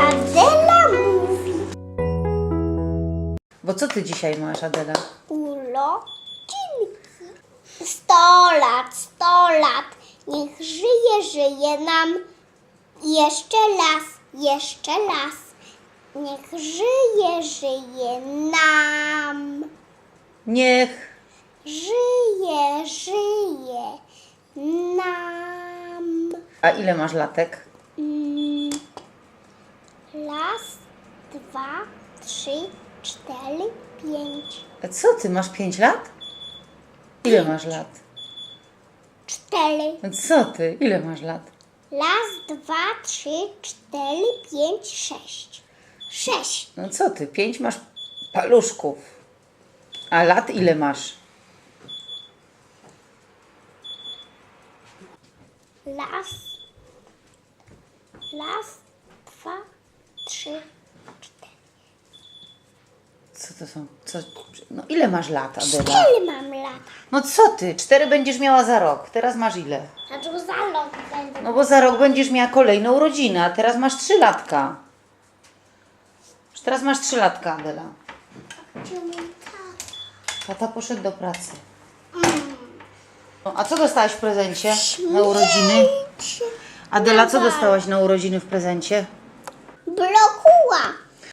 Adela mówi Bo co ty dzisiaj masz, Adela? urodzinki. Sto lat, sto lat, niech żyje, żyje nam. Jeszcze las, jeszcze las, niech żyje, żyje nam. Niech. Żyje, żyje nam. A ile masz latek? Raz, dwa, trzy, cztery, pięć. A co ty, masz 5 lat? Ile masz lat? Cztery. No Co ty, ile masz lat? Raz, dwa, trzy, cztery, pięć, sześć. Sześć. No co ty, 5 masz paluszków. A lat ile masz? Raz, raz, dwa, trzy, cztery. Co to są? Co? No ile masz lat, Adela? Cztery mam lata. No co ty, 4 będziesz miała za rok. Teraz masz ile? Tu za rok będę. No bo za rok będziesz miała kolejną rodzinę, a teraz masz 3 latka. Już Teraz masz 3 latka, Adela. Gdzie mój tata? Tata poszedł do pracy. No, a co dostałaś w prezencie na urodziny? Adela, co dostałaś na urodziny w prezencie? Blokuła.